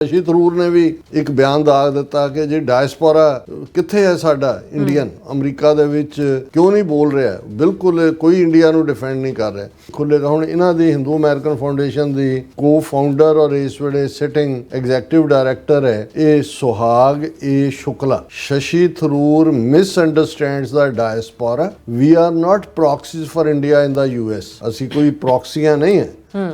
ਸ਼ੀ ਥਰੂਰ ਨੇ ਵੀ ਇੱਕ ਬਿਆਨ ਦਾਗ ਦਿੱਤਾ ਕਿ ਜੇ ਡਾਇਸਪੋਰਾ ਕਿੱਥੇ ਹੈ ਸਾਡਾ ਇੰਡੀਅਨ? ਅਮਰੀਕਾ ਦੇ ਵਿੱਚ ਕਿਉਂ ਨਹੀਂ ਬੋਲ ਰਿਹਾ? ਬਿਲਕੁਲ ਕੋਈ ਇੰਡੀਆ ਨੂੰ ਡਿਫੈਂਡ ਨਹੀਂ ਕਰ ਰਿਹਾ। ਖੁੱਲੇਗਾ ਹੁਣ ਇਹਨਾਂ ਦੀ ਹਿੰਦੂ ਅਮਰੀਕਨ ਫਾਊਂਡੇਸ਼ਨ ਦੀ ਕੋ ਫਾਊਂਡਰ ਔਰ ਇਸ ਵੇਲੇ ਸਿਟਿੰਗ ਐਗਜ਼ੈਕਟਿਵ ਡਾਇਰੈਕਟਰ ਹੈ, ਇਹ Suhag A Shukla. Shashi Tharoor misunderstands the diaspora we are not proxies for India in the US ਅਸੀਂ ਕੋਈ ਪ੍ਰੌਕਸੀਆਂ ਨਹੀਂ ਹੈ।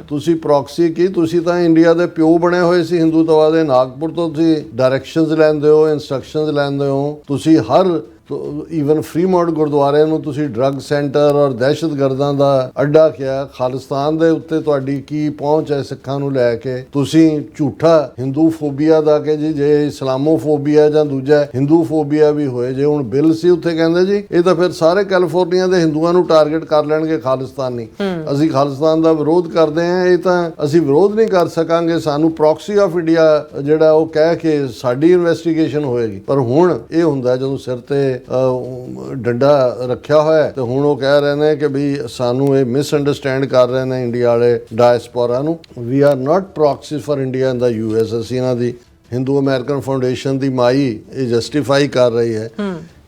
ਤੁਸੀਂ ਪ੍ਰੌਕਸੀ ਕੀ? ਤੁਸੀਂ ਤਾਂ ਇੰਡੀਆ ਦੇ ਪਿਓ ਬਣੇ ਹੋਏ ਸੀ ਹਿੰਦੂਤਵਾ ਦੇ। ਨਾਗਪੁਰ ਤੋਂ ਤੁਸੀਂ ਡਾਇਰੈਕਸ਼ਨਸ ਲੈਂਦੇ ਹੋ ਇਨਸਟਰਕਸ਼ਨਸ ਲੈਂਦੇ ਹੋ। ਤੁਸੀਂ ਹਰ ਈਵਨ ਫਰੀਮੌਂਟ ਗੁਰਦੁਆਰੇ ਨੂੰ ਤੁਸੀਂ ਡਰੱਗ ਸੈਂਟਰ ਔਰ ਦਹਿਸ਼ਤਗਰਦਾਂ ਦਾ ਅੱਡਾ ਕਿਹਾ। ਖਾਲਿਸਤਾਨ ਦੇ ਉੱਤੇ ਤੁਹਾਡੀ ਕੀ ਪਹੁੰਚ ਹੈ ਸਿੱਖਾਂ ਨੂੰ ਲੈ ਕੇ? ਤੁਸੀਂ ਝੂਠਾ ਹਿੰਦੂ ਫੋਬੀਆ ਦਾ ਕਿ ਜੀ ਜੇ ਇਸਲਾਮੋਫੋਬੀਆ ਜਾਂ ਦੂਜਾ ਹਿੰਦੂ ਫੋਬੀਆ ਵੀ ਹੋਏ ਜੇ ਹੁਣ ਬਿੱਲ ਸੀ ਉੱਥੇ ਕਹਿੰਦੇ ਜੀ ਇਹ ਤਾਂ ਫਿਰ ਸਾਰੇ ਕੈਲੀਫੋਰਨੀਆ ਦੇ ਹਿੰਦੂਆਂ ਨੂੰ ਟਾਰਗੇਟ ਕਰ ਲੈਣਗੇ ਖਾਲਿਸਤਾਨੀ। ਅਸੀਂ ਖਾਲਿਸਤਾਨ ਦਾ ਵਿਰੋਧ ਕਰਦੇ ਹਾਂ, ਇਹ ਤਾਂ ਅਸੀਂ ਵਿਰੋਧ ਨਹੀਂ ਕਰ ਸਕਾਂਗੇ, ਸਾਨੂੰ ਪ੍ਰੌਕਸੀ ਆਫ ਇੰਡੀਆ ਜਿਹੜਾ ਉਹ ਕਹਿ ਕੇ ਸਾਡੀ ਇਨਵੈਸਟੀਗੇਸ਼ਨ ਹੋਏਗੀ। ਪਰ ਹੁਣ ਇਹ ਹੁੰਦਾ ਜਦੋਂ ਸਿਰ ਤੇ ਡੰਡਾ ਰੱਖਿਆ ਹੋਇਆ ਹੈ, ਤੇ ਹੁਣ ਉਹ ਕਹਿ ਰਹੇ ਨੇ ਕਿ ਵੀ ਸਾਨੂੰ ਇਹ ਮਿਸ ਅੰਡਰਸਟੈਂਡ ਕਰ ਰਹੇ ਨੇ ਇੰਡੀਆ ਵਾਲੇ ਡਾਇਸਪੋਰਾ ਨੂੰ। We are not proxy for India in the US ਅਸੀਂ ਇਹਨਾਂ ਦੀ ਹਿੰਦੂ ਅਮਰੀਕਨ ਫਾਊਂਡੇਸ਼ਨ ਦੀ ਮਾਈ ਇਹ ਜਸਟੀਫਾਈ ਕਰ ਰਹੀ ਹੈ।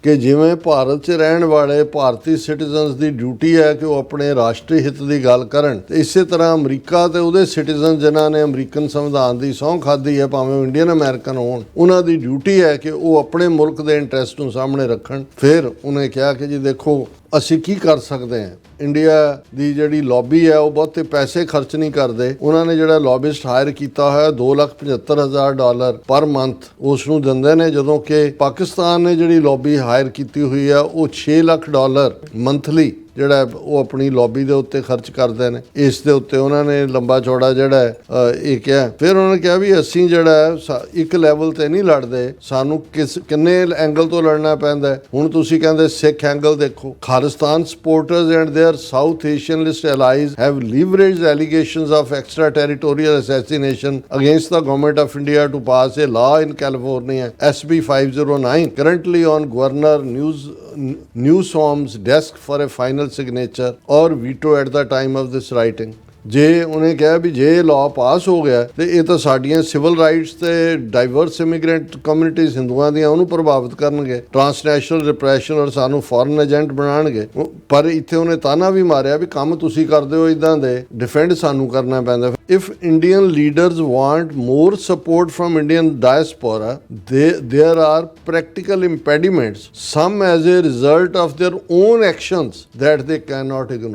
ਕਿ ਜਿਵੇਂ ਭਾਰਤ 'ਚ ਰਹਿਣ ਵਾਲੇ ਭਾਰਤੀ ਸਿਟੀਜ਼ਨਸ ਦੀ ਡਿਊਟੀ ਹੈ ਕਿ ਉਹ ਆਪਣੇ ਰਾਸ਼ਟਰੀ ਹਿੱਤ ਦੀ ਗੱਲ ਕਰਨ ਤੇ ਇਸੇ ਤਰ੍ਹਾਂ ਅਮਰੀਕਾ ਤੇ ਉਹਦੇ ਸਿਟੀਜ਼ਨ ਜਿਨ੍ਹਾਂ ਨੇ ਅਮਰੀਕਨ ਸੰਵਿਧਾਨ ਦੀ ਸਹੁੰ ਖਾਧੀ ਹੈ, ਭਾਵੇਂ ਉਹ ਇੰਡੀਅਨ ਅਮਰੀਕਨ ਹੋਣ, ਉਹਨਾਂ ਦੀ ਡਿਊਟੀ ਹੈ ਕਿ ਉਹ ਆਪਣੇ ਮੁਲਕ ਦੇ ਇੰਟਰਸਟ ਨੂੰ ਸਾਹਮਣੇ ਰੱਖਣ। ਫਿਰ ਉਹਨੇ ਕਿਹਾ ਕਿ ਜੀ ਦੇਖੋ ਅਸੀਂ ਕੀ ਕਰ ਸਕਦੇ ਹਾਂ? ਇੰਡੀਆ ਦੀ ਜਿਹੜੀ ਲੌਬੀ ਹੈ, ਉਹ ਬਹੁਤੇ ਪੈਸੇ ਖਰਚ ਨਹੀਂ ਕਰਦੇ। ਉਹਨਾਂ ਨੇ ਜਿਹੜਾ ਲੌਬਿਸਟ ਹਾਇਰ ਕੀਤਾ ਹੋਇਆ 275000 ਡਾਲਰ ਪਰ ਮੰਥ ਉਸ ਨੂੰ ਦਿੰਦੇ ਨੇ, ਜਦੋਂ ਕਿ ਪਾਕਿਸਤਾਨ ਨੇ ਜਿਹੜੀ ਲੌਬੀ ਹਾਇਰ ਕੀਤੀ ਹੋਈ ਹੈ, ਉਹ 6 ਲੱਖ ਡਾਲਰ ਮੰਥਲੀ ਜਿਹੜਾ ਹੈ ਉਹ ਆਪਣੀ ਲੌਬੀ ਦੇ ਉੱਤੇ ਖਰਚ ਕਰਦੇ ਨੇ ਇਸ ਦੇ ਉੱਤੇ ਉਹਨਾਂ ਨੇ ਲੰਬਾ ਚੌੜਾ ਜਿਹੜਾ ਹੈ ਅ, ਇਹ ਕਿਹਾ ਫਿਰ ਉਹਨਾਂ ਨੇ ਕਿਹਾ ਵੀ ਅਸੀਂ ਜਿਹੜਾ ਹੈ ਸਾ- ਇੱਕ ਲੈਵਲ ਤੇ ਨਹੀਂ ਲੜਦੇ ਸਾਨੂੰ ਕਿਸ ਕਿੰਨੇ ਐਂਗਲ ਤੋਂ ਲੜਨਾ ਪੈਂਦਾ ਹੈ। ਹੁਣ ਤੁਸੀਂ ਕਹਿੰਦੇ ਸਿੱਖ ਐਂਗਲ ਦੇਖੋ Khalistan supporters and there south Asian list allies have leveraged allegations of extraterritorial assassination against the government of India to pass a law in California SB 509 currently on Governor News Newsom's desk for a final signature or veto at the time of this writing ਜੇ ਉਹਨੇ ਕਿਹਾ ਵੀ ਜੇ law ਪਾਸ ਹੋ ਗਿਆ ਤੇ ਇਹ ਤਾਂ ਸਾਡੀਆਂ ਸਿਵਲ ਰਾਈਟਸ ਤੇ ਡਾਈਵਰਸ ਇਮੀਗ੍ਰੈਂਟ ਕਮਿਊਨਿਟੀਜ਼ ਹਿੰਦੂਆਂ ਦੀਆਂ ਉਹਨੂੰ ਪ੍ਰਭਾਵਿਤ ਕਰਨਗੇ ਟ੍ਰਾਂਸਨੈਸ਼ਨਲ ਰਿਪਰੈਸ਼ਨ ਔਰ ਸਾਨੂੰ ਫੋਰਨ ਏਜੰਟ ਬਣਾਉਣਗੇ ਉਹ- ਪਰ ਇੱਥੇ ਉਹਨੇ ਤਾਨਾ ਵੀ ਮਾਰਿਆ ਵੀ ਕੰਮ ਤੁਸੀਂ ਕਰਦੇ ਹੋ ਇਦਾਂ ਦੇ ਡਿਫੈਂਡ ਸਾਨੂੰ ਕਰਨਾ ਪੈਂਦਾ if indian leaders want more support from indian diaspora they, there are practical impediments some as a result of their own actions that they cannot ignore